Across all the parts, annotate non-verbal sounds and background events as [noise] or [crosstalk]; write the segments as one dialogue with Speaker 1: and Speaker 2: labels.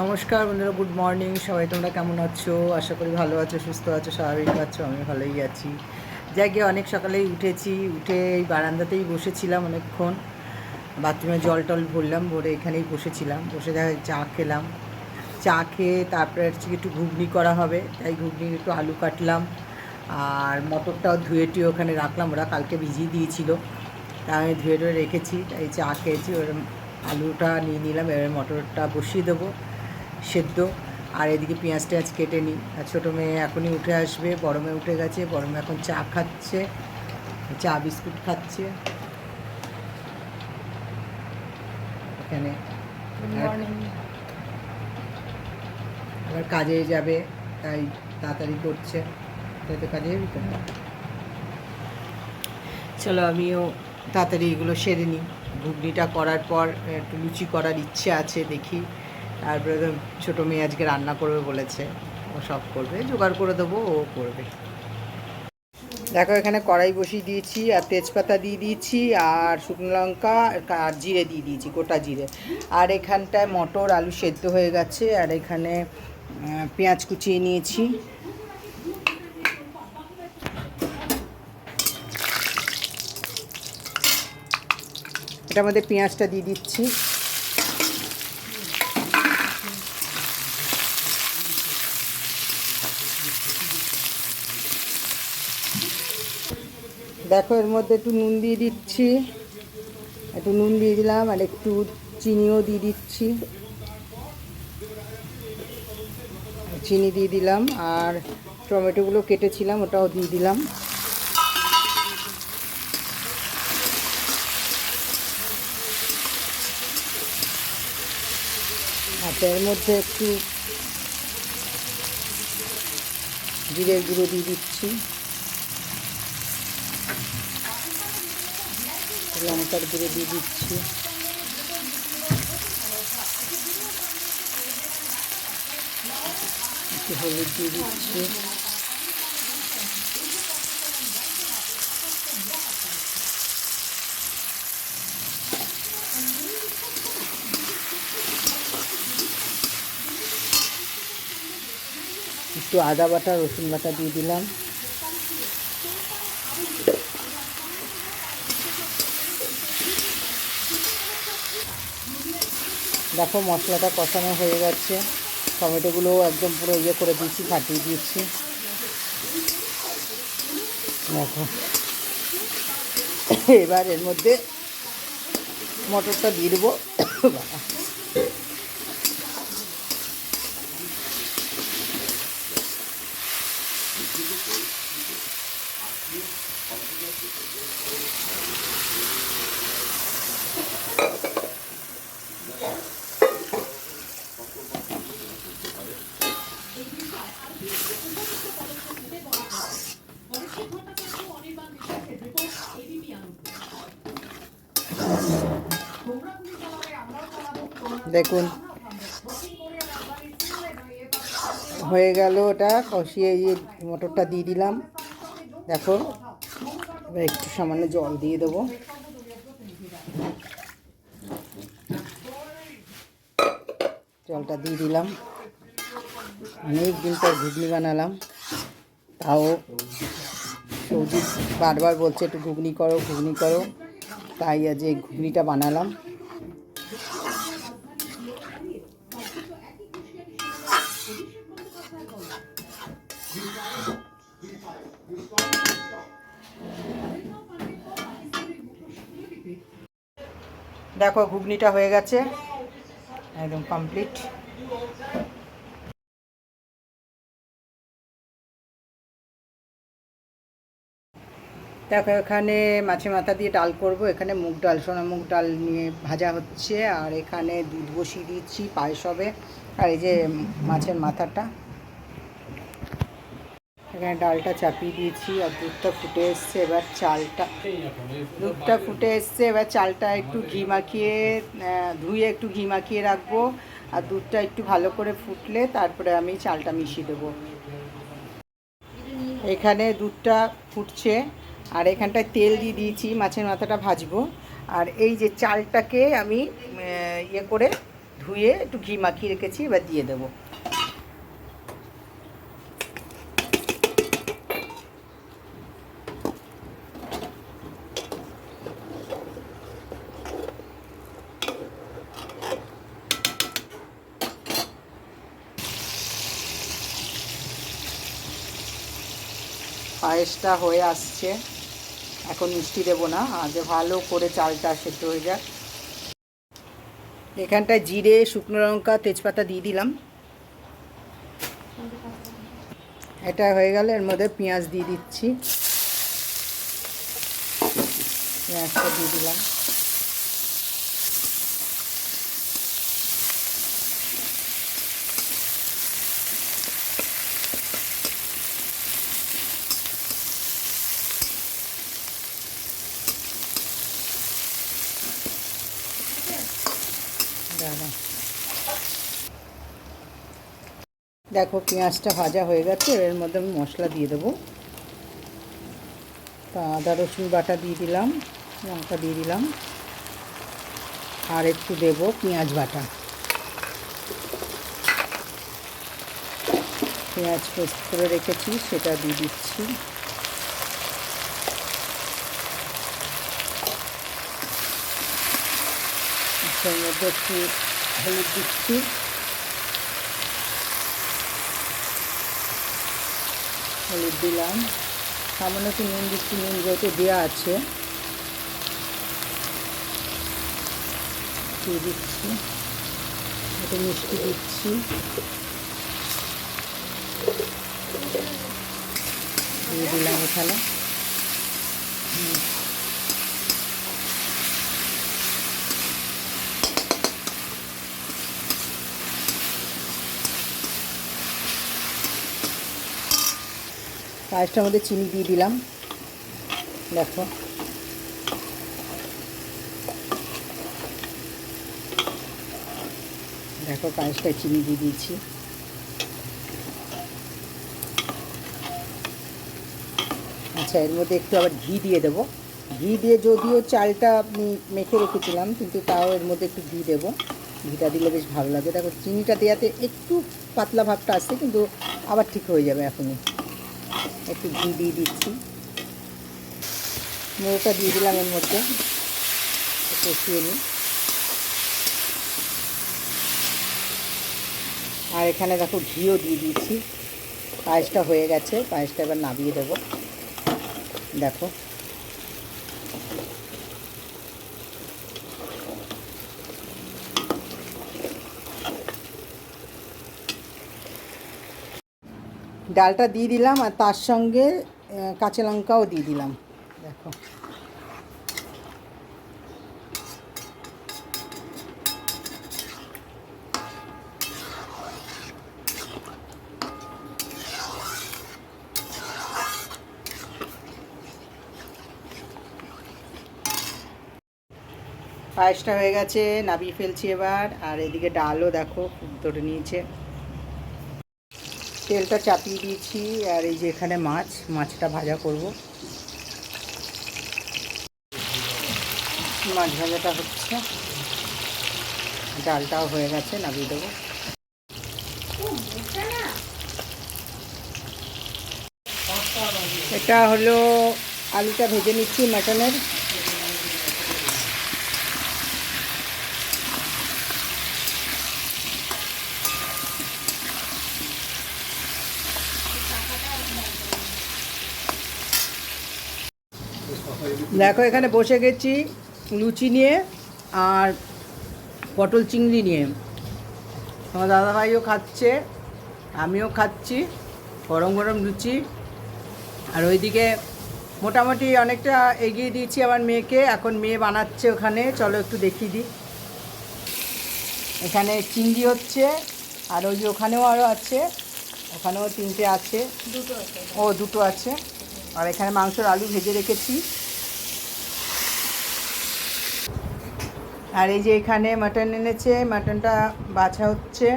Speaker 1: নমস্কার বন্ধুরা good morning সবাই তোমরা কেমন আছো? আশা করি ভালো আছো, সুস্থ আছো, স্বাভাবিক আছো আমি ভালোই আছি। গিয়ে অনেক সকালেই উঠেছি, উঠে এই বারান্দাতেই বসেছিলাম অনেকক্ষণ। বাথরুমে জল টল ভরলাম, ভরে এখানেই বসেছিলাম। বসে দেখা চা খেলাম। চা খেয়ে তারপরে হচ্ছে একটু ঘুগনি করা হবে, তাই ঘুগনি একটু আলু কাটলাম। আর মটরটাও ধুয়ে টুয়ে ওখানে রাখলাম, ওরা কালকে ভিজিয়ে দিয়েছিল। তাই আমি ধুয়ে টুয়ে রেখেছি, তাই চা খেয়েছি ওর আলুটা নিয়ে নিলাম, এবার মটরটা বসিয়ে দেবো। সেদ্ধ। আর এদিকে পেঁয়াজ টেঁয়াজ কেটে নিই। আর ছোটো মেয়ে এখনই উঠে আসবে। বড় মেয়ে উঠে গেছে। বড় মেয়ে এখন চা খাচ্ছে। চা বিস্কুট খাচ্ছে। এখানে আবার কাজে যাবে। তাই তাড়াতাড়ি করছে। তাই তো কাজে যাবি। তো চলো আমিও তাড়াতাড়ি এগুলো সেরে নিই। ঘুগনিটা করার পর একটু লুচি করার ইচ্ছে আছে দেখি। তারপরে তো ছোটো মেয়ে আজকে রান্না করবে বলেছে। ও সব করবে, জোগাড় করে দেবো, ও করবে। দেখো, এখানে কড়াই বসিয়ে দিয়েছি, আর তেজপাতা দিয়ে দিয়েছি, আর শুকনো লঙ্কা, আর জিরে দিয়ে দিয়েছি, গোটা জিরে। আর এখানটায় মটর, আলু সেদ্ধ হয়ে গেছে, আর এখানে পেঁয়াজ কুচিয়ে নিয়েছি। এটার মধ্যে পেঁয়াজটা দিয়ে দিচ্ছি। দেখো, এর মধ্যে একটু নুন দিয়ে দিচ্ছি। একটু নুন দিয়ে দিলাম আর একটু চিনিও দিয়ে দিচ্ছি। চিনি দিয়ে দিলাম আর টমেটোগুলো কেটেছিলাম, ওটাও দিয়ে দিলাম। আচ্ছা এর মধ্যে একটু জিরের গুঁড়ো দিয়ে দিচ্ছি। লঙ্কার গুঁড়ো দিয়ে দিচ্ছি। একটু হলুদ দিয়ে দিচ্ছি। একটু আদা বাটা, রসুন বাটা দিয়ে দিলাম। দেখো মশলাটা কষানো হয়ে গেছে। টমেটোগুলোও একদম পুরো ইয়ে করে দিয়েছি, ফাটিয়ে দিয়েছি। দেখো। এবার এর মধ্যে মটরটা দিয়ে দেবো। [coughs] বাবা। দেখুন। হয়ে গেল ওটা, কষিয়ে ইয়ে মটরটা দিয়ে দিলাম। দেখো, এবার একটু সামান্য জল দিয়ে দেবো। জলটা দিয়ে দিলাম। অনেক দিন পর ঘুগনি বানালাম। তাও সৌদি বারবার বলছে, একটু ঘুগনি করো ঘুগনি করো। তাই আজ এই ঘুগনিটা বানালাম। দেখো, ঘুগনিটা হয়ে গেছে। একদম কমপ্লিট দেখো, এখানে মাছের মাথা দিয়ে ডাল করব। এখানে মুগ ডাল, সোনা মুগ ডাল নিয়ে ভাজা হচ্ছে। আর এখানে দুধ বসিয়ে দিচ্ছি পায়েস হবে। আর এই যে মাছের মাথাটা এখানে ডালটা চাপিয়ে দিয়েছি, আর দুধটা ফুটে এসছে, এবার চালটা দুধটা ফুটে এসছে, এবার চালটা একটু ঘি মাখিয়ে ধুয়ে একটু ঘি মাখিয়ে রাখব, আর দুধটা একটু ভালো করে ফুটলে তারপরে আমি চালটা মিশিয়ে দেবো। এখানে দুধটা ফুটছে, আর এখানটায় তেল দিয়ে দিয়েছি, মাছের মাথাটা ভাজবো, আর এই যে চালটাকে আমি ইয়ে করে ধুয়ে একটু ঘি মাখিয়ে রেখেছি, এবার দিয়ে দেবো। পায়েসটা হয়ে আসছে। এখন মিষ্টি দেবো না, আগে ভালো করে চালটা সেদ্ধ হয়ে যাক। এখানটায় জিরে, শুকনো লঙ্কা, তেজপাতা দিয়ে দিলাম। এটা হয়ে গেলে এর মধ্যে পেঁয়াজ দিয়ে দিচ্ছি। পেঁয়াজটা দিয়ে দিলাম। দেখো, পেঁয়াজটা ভাজা হয়ে গেছে, এর মধ্যে আমি মশলা দিয়ে দেবো। তা আদা, রসুন বাটা দিয়ে দিলাম, লঙ্কা দিয়ে দিলাম, আর একটু দেব পেঁয়াজ বাটা। পেঁয়াজ পেস্ট করে রেখেছি, সেটা দিয়ে দিচ্ছি। তার মধ্যে একটু হলুদ দিচ্ছি। হলুদ দিলাম। সামান্য একটু নুন দিচ্ছি, নুন যেহেতু দেওয়া আছে। দিচ্ছি, একটু মিষ্টি দিচ্ছি। দিয়ে দিলাম এখানে। পায়েসটার মধ্যে চিনি দিয়ে দিলাম। দেখো। দেখো পায়েসটায় চিনি দিয়ে দিয়েছি। আচ্ছা এর মধ্যে একটু আবার ঘি দিয়ে দেবো। ঘি দিয়ে যদিও চালটা আমি মেখে রেখেছিলাম, কিন্তু তাও এর মধ্যে একটু ঘি দেবো। ঘিটা দিলে বেশ ভালো লাগে দেখো, চিনিটা দেওয়াতে একটু পাতলা ভাবটা আসছে, কিন্তু আবার ঠিক হয়ে যাবে এখনই। একটু ঘি দিয়ে দিচ্ছি। মুড়োটা দিয়ে দিলাম এর মধ্যে। কষিয়ে নিই। আর এখানে দেখো ঘিও দিয়ে দিচ্ছি। পায়েসটা হয়ে গেছে, পায়েসটা এবার নামিয়ে দেবো। দেখো। ডালটা দিয়ে দিলাম আর তার সঙ্গে কাঁচা লঙ্কাও দিয়ে দিলাম। দেখো। পায়েসটা হয়ে গেছে, নাবিয়ে ফেলছি এবার। আর এদিকে ডালও দেখো ধরে নিয়েছে। তেলটা চাপিয়ে দিয়েছি, আর এই যে এখানে মাছ, মাছটা ভাজা করব। মাছ ভাজাটা হচ্ছে। ডালটাও হয়ে গেছে, নামিয়ে দেবো। এটা হলো আলুটা ভেজে নিচ্ছি মাটনের। দেখো এখানে বসে গেছি লুচি নিয়ে আর পটল চিংড়ি নিয়ে। আমার দাদাভাইও খাচ্ছে আমিও খাচ্ছি গরম গরম লুচি। আর ওইদিকে মোটামুটি অনেকটা এগিয়ে দিয়েছি আমার মেয়েকে এখন মেয়ে বানাচ্ছে ওখানে। চলো একটু দেখিয়ে দিই। এখানে চিংড়ি হচ্ছে আর ওই যে ওখানেও আরও আছে ওখানেও তিনটে আছে।
Speaker 2: দুটো আছে।
Speaker 1: ও দুটো আছে। আর এখানে মাংসর আলু ভেজে রেখেছি। আর এই যে এখানে মাটন এনেছে, মাটনটা বাছা হচ্ছে।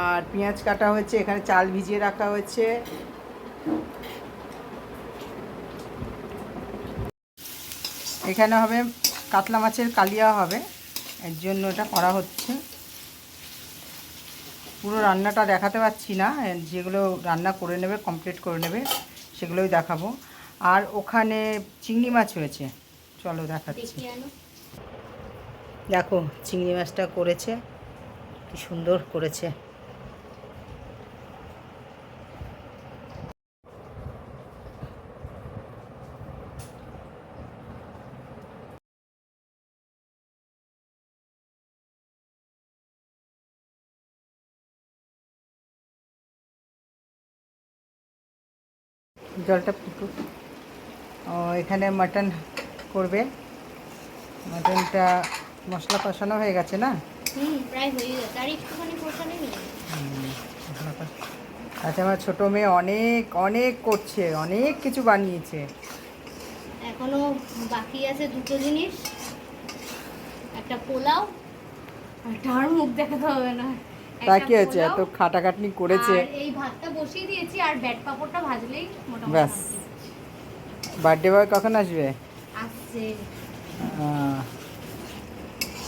Speaker 1: আর পেঁয়াজ কাটা হয়েছে, এখানে চাল ভিজিয়ে রাখা হয়েছে। এখানে হবে কাতলা মাছের কালিয়া হবে, এর জন্য এটা করা হচ্ছে। পুরো রান্নাটা দেখাতে পারছি না যেগুলো রান্না করে নেবে কমপ্লিট করে নেবে, সেগুলোই দেখাবো। আর ওখানে চিংড়ি মাছ হয়েছে চলো দেখাচ্ছি।
Speaker 2: দেখি
Speaker 1: চিংড়ি মাছটা করেছে। কি সুন্দর করেছে। জলটা ফুটুক। ও এখানে মাটন করবে। মাটনটা মশলা কষানো হয়ে গেছে না? আচ্ছা আমার ছোটো মেয়ে অনেক অনেক করছে অনেক কিছু বানিয়েছে।
Speaker 2: এখনও বাকি আছে দুটো জিনিস। একটা পোলাও আর মুখ দেখাতে হবে না।
Speaker 1: তা কি হয়েছে? এত খাটাখাটনি করেছে।
Speaker 2: এই ভাতটা বসিয়ে দিয়েছি আর ব্যাট পাপড়টা ভাজলেই মোটামুটি
Speaker 1: ব্যাস। বার্থডে বয় কখন আসবে?
Speaker 2: আসছে।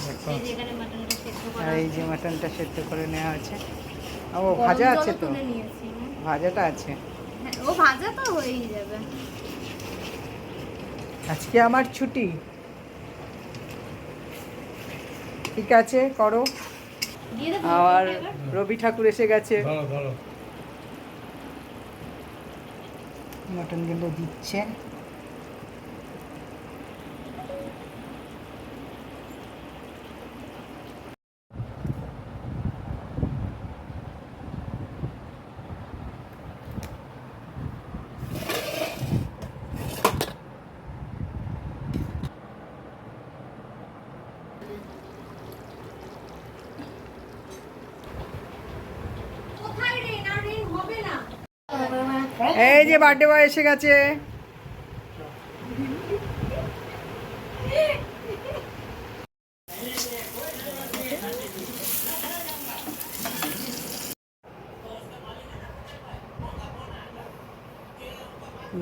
Speaker 1: দেখো
Speaker 2: এই যে এখানে মাটনটা সেদ্ধ
Speaker 1: আর এই যে মাটনটা সেদ্ধ করে নেওয়া আছে ও ভাজা আছে তো। ভাজাটা আছে?
Speaker 2: হ্যাঁ, ও ভাজা তো হয়েই যাবে।
Speaker 1: আজকে আমার ছুটি। ঠিক আছে করো। আর রবি ঠাকুর এসে গেছে।
Speaker 3: ধরো
Speaker 1: মটনগুলো দিচ্ছে। এই যে বার্থডে বয় এসে গেছে।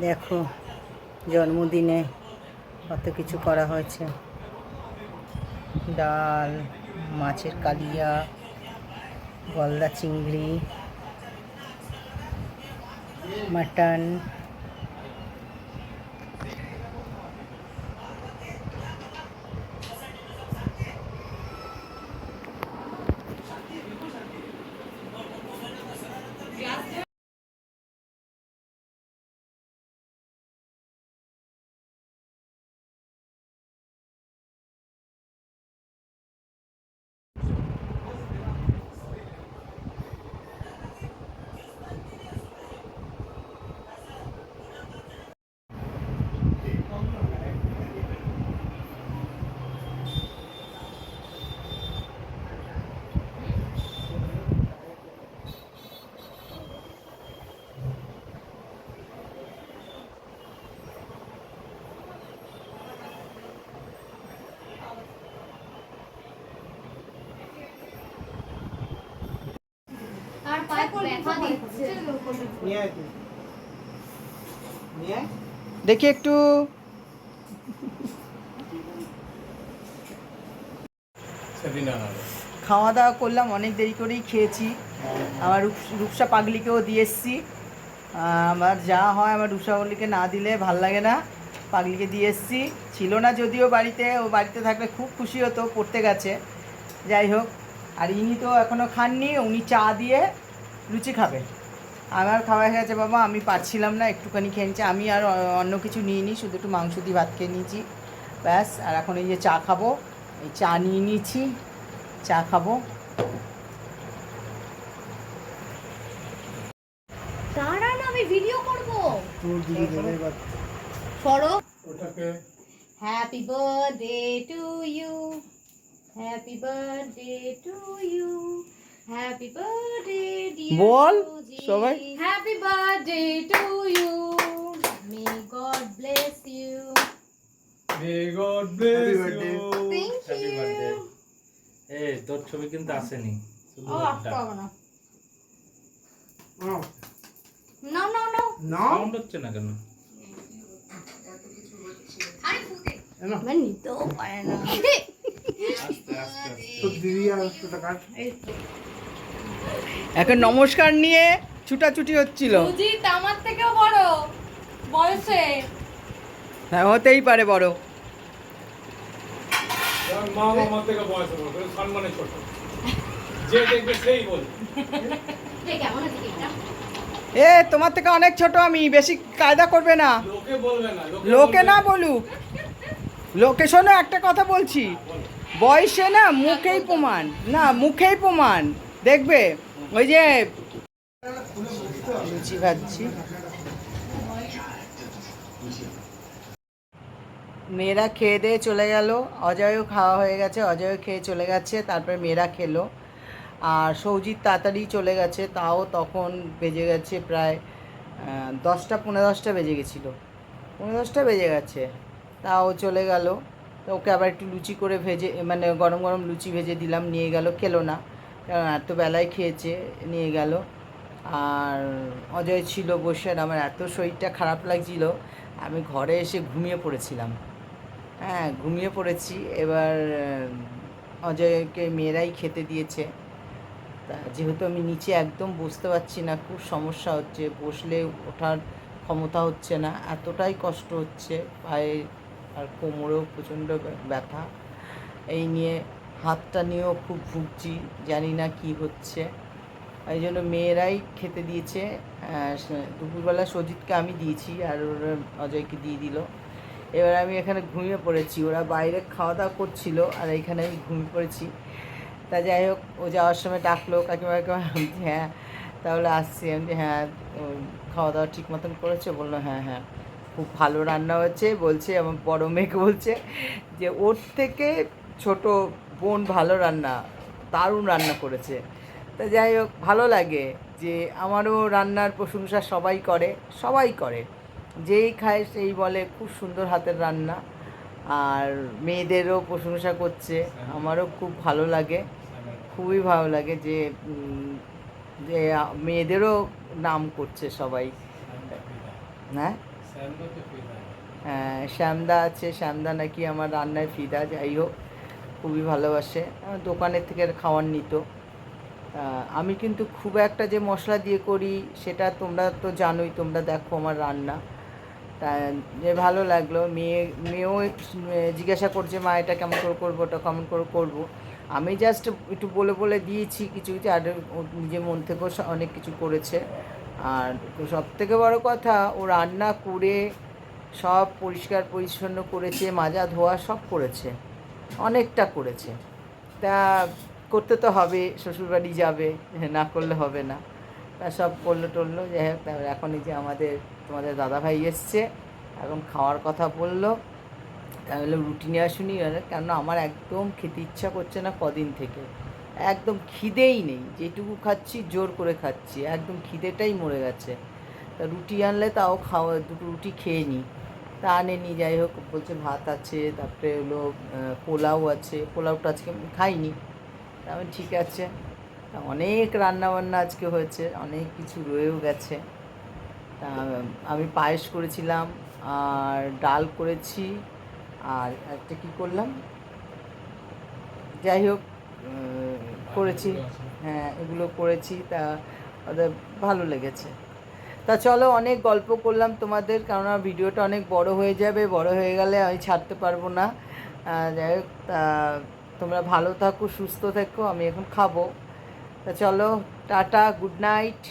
Speaker 1: দেখো, জন্মদিনে কত কিছু করা হয়েছে। ডাল, মাছের কালিয়া, গলদা চিংড়ি মটন
Speaker 2: আর পায়ে ব্যথা দিচ্ছে
Speaker 1: দেখি একটু। খাওয়া দাওয়া করলাম, অনেক দেরি করেই খেয়েছি। আমার রূপসা পাগলিকেও দিয়ে এসছি। আমার যা হয় আমার রূপসা পাগলিকে না দিলে ভালো লাগে না। পাগলিকে দিয়ে এসছি। ছিল না যদিও বাড়িতে, ও বাড়িতে থাকলে খুব খুশি হতো, পড়তে গেছে। যাই হোক, আর ইনি তো এখনও খাননি, উনি চা দিয়ে লুচি খাবে। আমার খাওয়া হয়ে গেছে বাবা আমি পারছিলাম না একটুখানি খেয়ে নিচ্ছি। আমি আর অন্য কিছু নিইনি শুধু একটু মাংস দিয়ে ভাত খেয়ে নিয়েছি। ব্যাস আর এখন এই যে চা খাব এই চা নিয়ে নিয়েছি চা খাব।
Speaker 2: আমি ভিডিও করব। সরো।
Speaker 3: ওটাকে।
Speaker 2: Happy birthday to you happy birthday to you happy birthday
Speaker 1: বল, সবাই।
Speaker 2: Happy birthday to you may God bless you
Speaker 3: may God bless you
Speaker 2: thank you
Speaker 3: birthday এ তোর ছবি কিন্তু আসেনি।
Speaker 2: ও আসতে না। না না না
Speaker 3: সাউন্ড হচ্ছে না কেন?
Speaker 2: আরে ফুটে মানে নিতেও পারে না।
Speaker 3: আস্তে আস্তে তো আস্তে
Speaker 2: এই তো।
Speaker 1: এখন নমস্কার নিয়ে ছুটাছুটি হচ্ছিল।
Speaker 2: সুজিত আমার থেকেও বড় বয়সে।
Speaker 1: হ্যাঁ হতেই পারে বড়।
Speaker 4: মা আমার থেকে বয়সে বড় সম্মানে ছোট। যে দেখবে সেই বলবে
Speaker 2: কেমন আছে
Speaker 1: এ তোমার থেকে অনেক ছোট আমি বেশি কায়দা করবে না।
Speaker 4: লোকে না
Speaker 1: লোকে না। বলুক। লোকে শোনো একটা কথা বলছি। বয়সে না মুখেই প্রমাণ। না মুখেই প্রমাণ। দেখবে? ওই যে লুচি ভাজছি। মেয়েরা খেয়ে দিয়ে চলে গেল। অজয়ও খাওয়া হয়ে গেছে, অজয়ও খেয়ে চলে গেছে, তারপরে মেয়েরা খেলো। আর সৌজিৎ তাড়াতাড়ি চলে গেছে, তাও তখন বেজে গেছে প্রায় দশটা পনেরো দশটা বেজে গেছিল। পনেরো দশটা বেজে গেছে, তাও চলে গেল। তো ওকে আবার একটু লুচি করে ভেজে মানে গরম গরম লুচি ভেজে দিলাম, নিয়ে গেল, খেলো না। কারণ এত বেলায় খেয়েছে, নিয়ে গেল। আর অজয় ছিল বসে আর আমার এত শরীরটা খারাপ লাগছিল, আমি ঘরে এসে ঘুমিয়ে পড়েছিলাম। হ্যাঁ ঘুমিয়ে পড়েছি। এবার অজয়কে মেয়েরাই খেতে দিয়েছে। তা যেহেতু আমি নিচে একদম বসতে পারছি না, খুব সমস্যা হচ্ছে। বসলে ওঠার ক্ষমতা হচ্ছে না, এতটাই কষ্ট হচ্ছে, পায়ে আর কোমরেও প্রচণ্ড ব্যথা। এই নিয়ে হাতটা নিয়েও খুব ভুগছি, জানি না কি হচ্ছে। এই জন্য মেয়েরাই খেতে দিয়েছে। দুপুরবেলা সজিতকে আমি দিয়েছি আর ওর অজয়কে দিয়ে দিল। এবার আমি এখানে ঘুমিয়ে পড়েছি। ওরা বাইরে খাওয়া দাওয়া করছিল আর এইখানে আমি ঘুমিয়ে পড়েছি। তা যাই হোক, ও যাওয়ার সময় ডাকলো, কাকিমা কাকিমা হ্যাঁ তাহলে আসছি। আমি হ্যাঁ খাওয়া দাওয়া ঠিক মতন করেছে? বলল হ্যাঁ হ্যাঁ খুব ভালো রান্না হয়েছে বলছে, আমার বড় মেয়েকে বলছে যে, ওর থেকে ছোট বোন ভালো রান্না দারুণ রান্না করেছে। তা যাই হোক ভালো লাগে যে আমারও রান্নার প্রশংসা সবাই করে সবাই করে। যেই খায় সেই বলে খুব সুন্দর হাতের রান্না। আর মেয়েদেরও প্রশংসা করছে আমারও খুব ভালো লাগে। খুবই ভালো লাগে যে যে মেয়েদেরও নাম করছে সবাই। হ্যাঁ? হ্যাঁ, শ্যামদা আছে শ্যামদা নাকি আমার রান্নায় ফিদা যাই হোক। খুবই ভালোবাসে। দোকানের থেকে খাওয়ার নিত। আমি কিন্তু খুব একটা যে মশলা দিয়ে করি, সেটা তোমরা তো জানোই, তোমরা দেখো আমার রান্না। তা যে ভালো লাগল। মেয়ে, মেয়েও জিজ্ঞাসা করছে, মা, এটা কেমন করে করব? ওটা কেমন করে করব? আমি জাস্ট একটু বলে বলে দিয়েছি কিছু কিছু, আর ও নিজের মন থেকেও অনেক কিছু করেছে। আর সব থেকে বড় কথা, ও রান্না, করে সব পরিষ্কার, পরিচ্ছন্ন করেছে, মাজা, ধোয়া সব করেছে। অনেকটা করেছে। তা করতে তো হবে, শ্বশুরবাড়ি যাবে, না করলে হবে না। তা সব করল টললো যাই হোক তারপরে এখন এই যে আমাদের, তোমাদের দাদাভাই এসছে, এখন খাওয়ার কথা বলল। তাহলে রুটি নিয়ে আসুনি। কেন আমার একদম খেতে ইচ্ছা করছে না কদিন থেকে। একদম খিদেই নেই, যেটুকু খাচ্ছি জোর করে খাচ্ছি, একদম খিদেটাই মরে গেছে। তা রুটি আনলে তাও খাওয়া, দুটো রুটি খেয়ে নিই। তা আনেনি, যাই হোক, বলছে ভাত আছে, তারপরে হলো পোলাও আছে, পোলাওটা আজকে খাইনি। আমি ঠিক আছে। অনেক রান্নাবান্না আজকে হয়েছে, অনেক কিছু রয়েও গেছে। তা আমি পায়েস করেছিলাম, আর ডাল করেছি, আর একটা কী করলাম? যাই হোক করেছি। হ্যাঁ এগুলো করেছি, তা ওদের ভালো লেগেছে। তা চলো, অনেক গল্প করলাম তোমাদের, কেননা ভিডিওটা অনেক বড় হয়ে যাবে, বড় হয়ে গেলে আমি ছাড়তে পারব না। যাই হোক তোমরা ভালো থাকো, সুস্থ থাকো, আমি এখন খাব। তা চলো, টাটা, গুড নাইট।